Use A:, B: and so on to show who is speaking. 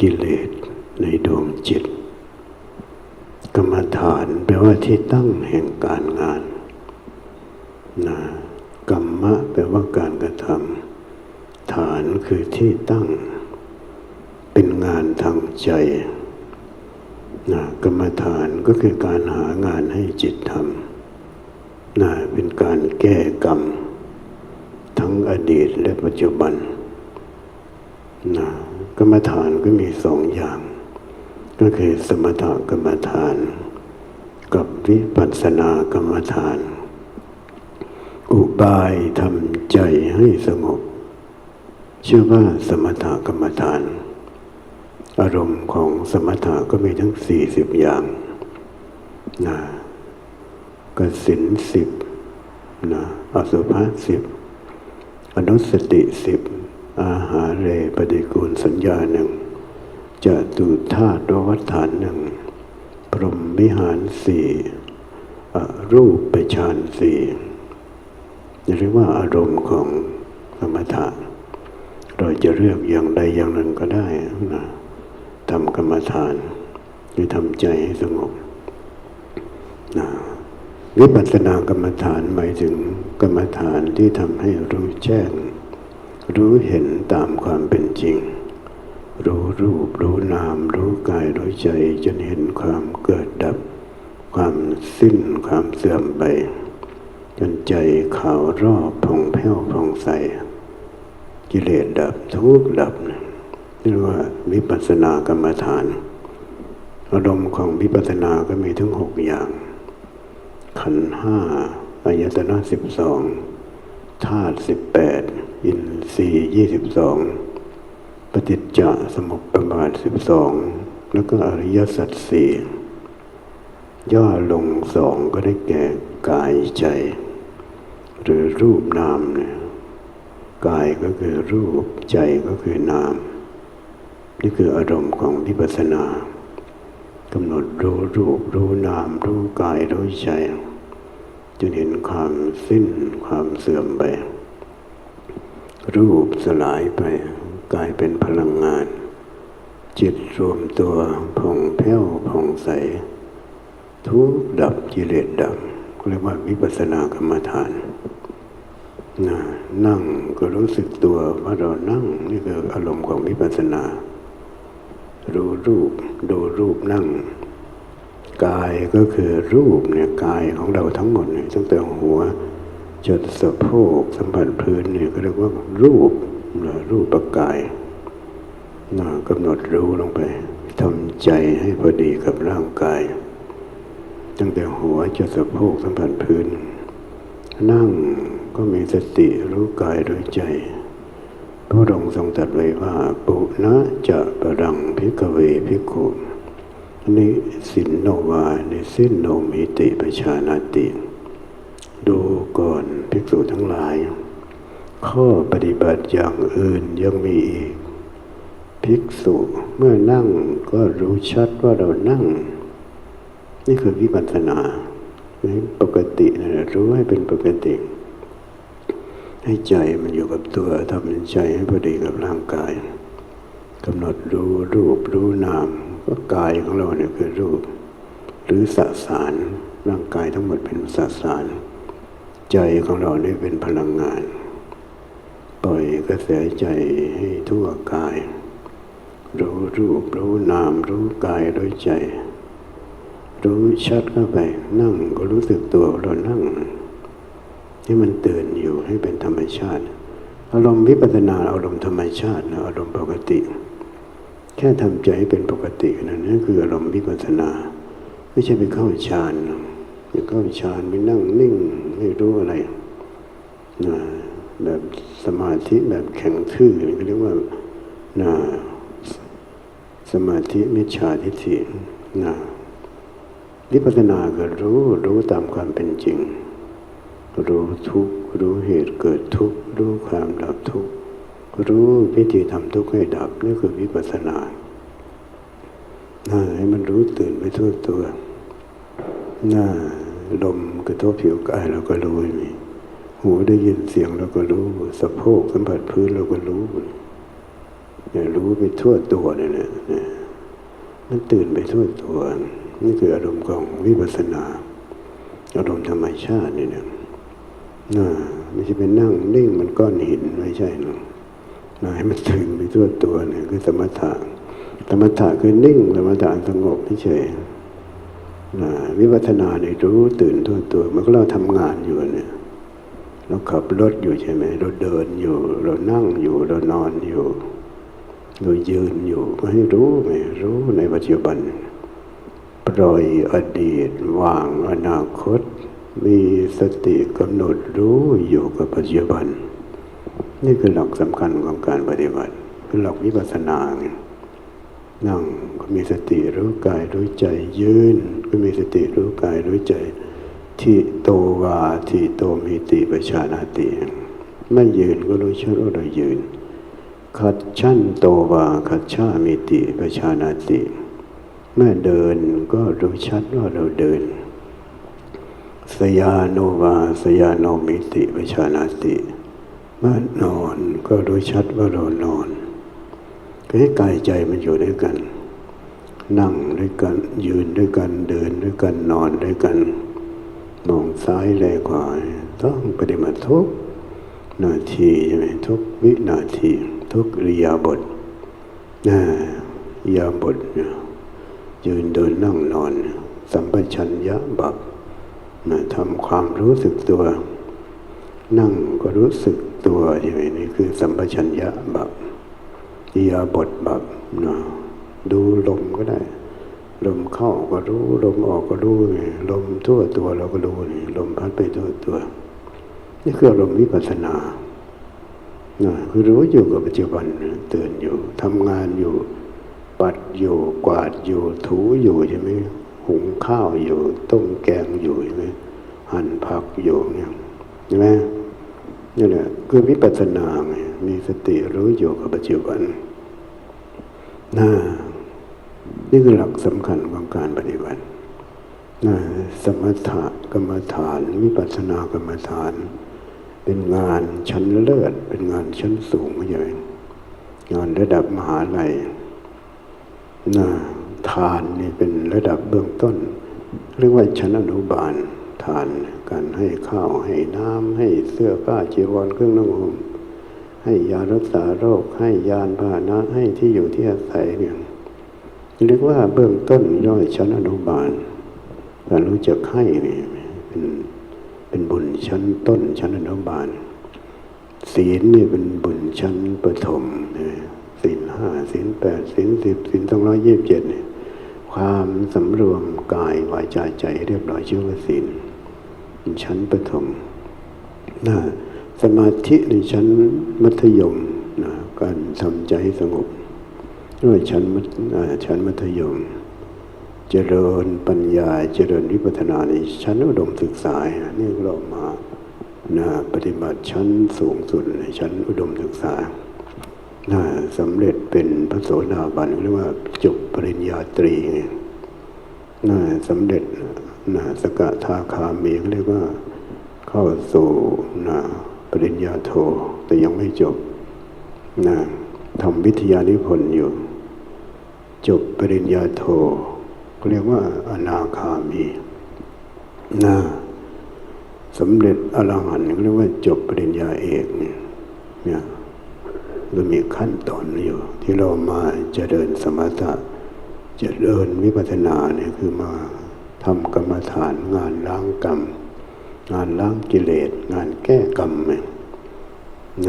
A: กิเลสในดวงจิต กรรมฐานแปลว่าที่ตั้งแห่งการงานนะกรรมะแปลว่าการกระทำฐานคือที่ตั้ง เป็นงานทางใจนะกรรมฐานก็คือการหางานให้จิตทำนะเป็นการแก้กรรม ทั้งอดีตและปัจจุบันนะ รรมฐานก็มีสองอย่าง ก็คือสมถกรรมฐาน กับวิปัสสนากรรมฐาน อุบายทำใจให้สงบชื่อว่าสมถกรรมฐาน อารมณ์ของสมถะก็มีทั้งสี่สิบอย่างนะกสินสิบนะอสุภะสิบอนุสติสิบ อาหาเรปฏิกูลสัญญาหนึ่งจะตุธาตุวัฏฐานหนึ่ง พรหมวิหารสี่รูปไปฌานสี่เรียกว่าอารมณ์ของสมถะ เราจะเลือกอย่างใดอย่างหนึ่งก็ได้นะทำกรรมฐานหรือทำใจให้สงบนะวิปัสสนากรรมฐานหมายถึงกรรมฐานที่ทำให้รู้แจ้ง รู้เห็นตามความเป็นจริง รู้รูปรู้นาม รู้กายรู้ใจจนเห็นความเกิดดับ ความสิ้นความเสื่อมไป จนใจขาวรอบผ่องแผ้วผ่องใส กิเลสดับทุกดับนะเรียกว่าวิปัสสนากรรมฐานอารมณ์ของวิปัสสนาก็มีทั้งหกอย่าง ขันห้าอายตนะสิบสองธาตุสิบแปด อินทรีย์ยี่สิบสองปฏิจจสมุปบาทสิบสองแล้วก็อริยสัจสี่ย่อลงสองก็ได้แก่กายใจ หรือรูปนามเนี่ยกายก็คือรูปใจก็คือนาม นี่คืออารมณ์ของวิปัสสนากำหนดรู้รูปรู้นาม รู้กายรู้ใจจนเห็นความสิ้นความเสื่อมไป รูปสลายไปกลายเป็นพลังงาน จิตรวมตัวผ่องแผ้วผ่องใส ทุกดับกิเลสดับเรียกว่าวิปัสสนากรรมฐานนะนั่งก็รู้สึกตัวว่าเรานั่งนี่คืออารมณ์ของวิปัสสนารู้รูปดูรูปนั่ง กายก็คือรูปเนี่ยกายของเราทั้งหมดเนี่ยตั้งแต่หัว จนสะโพกสัมผัสพื้นเนี่ยก็เรียกว่ารูปนะรูปประกายนะกำหนดรู้ลงไปทำใจให้พอดีกับร่างกาย ตั้งแต่หัวจนสะโพกสัมผัสพื้น นั่งก็มีสติรู้กายรู้ใจพระองค์ทรงตรัสไว้ว่าปุณะจะปรังพิกเวพิกุนิสินโนวานิสินโนมิติปชานาติ ก่อนภิกษุทั้งหลาย ข้อปฏิบัติอย่างอื่นยังมีอีก ภิกษุเมื่อนั่งก็รู้ชัดว่าเรานั่ง นี่คือวิปัสสนาปกตินะรู้ให้เป็นปกติ ให้ใจมันอยู่กับตัวทำใจให้พอดีกับร่างกายกำหนดรู้รูปรู้นามก็กายของเราเนี่ยคือรูป หรือสสารร่างกายทั้งหมดเป็นสสาร ใจของเราเนี่ยเป็นพลังงาน ปล่อยกระแสใจให้ทั่วกาย รู้รูปรู้นาม รู้กายรู้ใจ รู้ชัดเข้าไป นั่งก็รู้สึกตัวเรานั่งที่มันตื่นอยู่ให้เป็นธรรมชาติ อารมณ์วิปัสสนาอารมณ์ธรรมชาตินะอารมณ์ปกติ แค่ทำใจให้เป็นปกตินั่นคืออารมณ์วิปัสสนา ไม่ใช่ไปเข้าฌานอ ย่าเข้าฌานไปนั่งนิ่งไม่รู้อะไรนะแบบสมาธิแบบแข็งทื่อเรียกว่านะสมาธิมิจฉาทิฏฐินะวิปัสสนาก็รู้รู้ตามความเป็นจริง รู้ทุกข์รู้เหตุเกิดทุกข์รู้ความดับทุกข์รู้วิธีทำทุกข์ให้ดับนี่คือวิปัสสนาให้มันรู้ตื่นไปทั่วตัวหน้า ลมกระทบผิวกายเราก็รู้มีหูได้ยินเสียงเราก็รู้สะโพกสัมผัสพื้นเราก็รู้เนี่ยรู้ไปทั่วตัวเนี่ยนะเนี่ยมันตื่นไปทั่วตัว นี่คืออารมณ์ของวิปัสสนาอารมณ์ธรรมชาติเนี่ยนะน่าไม่ใช่เป็นนั่งนิ่งมันก้อนหินไม่ใช่หรอกนะให้มันตื่นไปทั่วตัวเนี่ยคือสมถะสมถะคือนิ่งสมถะสงบไม่เฉย วิปัสสนาเนี่ยรู้ตื่นทั่วตัวมันก็เราทำงานอยู่เนี่ยเราขับรถอยู่ใช่ไหมเราเดินอยู่ เรานั่งอยู่เรานอนอยู่เรายืนอยู่ก็ให้รู้ไหมรู้ในปัจจุบัน ปล่อยอดีตวางอนาคต มีสติกำหนดรู้อยู่กับปัจจุบัน นี่คือหลักสำคัญของการปฏิบัติ คือหลักวิปัสสนาเนี่ย นั่งก็มีสติรู้กายรู้ใจยืน ก็มีสติรู้กายรู้ใจที่โตวาที่โตมีติประชานาติไม่ยืนก็รู้ชัดว่าเรายืนขัดชั่นโตวาขัดชามิติประชานาติเมื่อเดินก็รู้ชัดว่าเราเดิน สยาโนวาสยาโนมิติประชานาติเมื่อนอนก็รู้ชัดว่าเรานอน ก็ให้กายใจมันอยู่ด้วยกัน นั่งด้วยกันยืนด้วยกันเดินด้วยกันนอนด้วยกันมองซ้ายแลขวาต้องปฏิบัติทุกนาทีใช่ไหมทุกวินาที ทุกริยาบทนะยาบทเนี่ยยืนเดินนั่งนอน สัมปชัญญะบับนะทำความรู้สึกตัว นั่งก็รู้สึกตัวใช่ไหมนี่คือสัมปชัญญะบับ อิยาบทแบบนะดูลมก็ได้ ลมเข้าก็รู้ ลมออกก็รู้ไงลมทั่วตัวเราก็รู้นี่ลมพัดไปทั่วตัว นี่คืออารมวิปัสสนานะคือรู้อยู่กับปัจจุบันตื่นอยู่ทำงานอยู่ ปัดอยู่กวาดอยู่ถูอยู่ใช่ไหมหุงข้าวอยู่ ต้มแกงอยู่ใช่ไหมหั่นผักอยู่เนี่ยใช่ไหมนี่แหละคือวิปัสสนาไง มีสติรู้อยู่กับปัจจุบันน่านี่คือหลักสำคัญของการปฏิบัติน่าสมถะกรรมฐานวิปัสสนากรรมฐาน เป็นงานชั้นเลิศ เป็นงานชั้นสูงอย่งงานระดับมหาลัยน่าทานนี่เป็นระดับเบื้องต้น เรียกว่าชั้นอนุบาลทานการให้ข้าวให้น้ำให้เสื้อผ้าจีวรเครื่องนุ่งห่ม ให้ยารักษาโรค ให้ยานพาหนะให้ที่อยู่ที่อาศัยเนี่ยเรียกว่าเบื้องต้นย่อยชั้นอนุบาลการรู้จักให้นี่เป็นเป็นบุญชั้นต้นชั้นอนุบาล ศีลนี่เป็นบุญชั้นปฐมศีลห้าศีลแปดศีลสิบศีลสองร้อยยี่สิบเจ็ดเนี่ยความสำรวมกายวาจาใจเรียบร้อยชื่อว่าศีลชั้นปฐมนะ สมาธิในชั้นมัธยมนะการทำใจสงบด้วยชั้นมัธชั้นมัธยม เจริญปัญญาเจริญวิปัสนาในชั้นอุดมศึกษานี่เรามานะปฏิบัติชั้นสูงสุดในชั้นอุดมศึกษานะสำเร็จเป็นพระโสดาบันเรียกว่าจบปริญญาตรีนะสำเร็จนะสกทาคามีเรียกว่าเข้าสู่นะ ปริญญาโทแต่ยังไม่จบนะทำวิทยานิพนธ์อยู่ จบปริญญาโทเรียกว่าอนาคามีนะสำเร็จอรหันต์เรียกว่าจบปริญญาเอกเนี่ยเนี่ยมันมีขั้นตอนอยู่ ที่เรามาเจริญสมถะเจริญวิปัสสนาเนี่ยคือมาทำกรรมฐานงานล้างกรรม งานล้างกิเลส งานแก้กรรมเนี่ย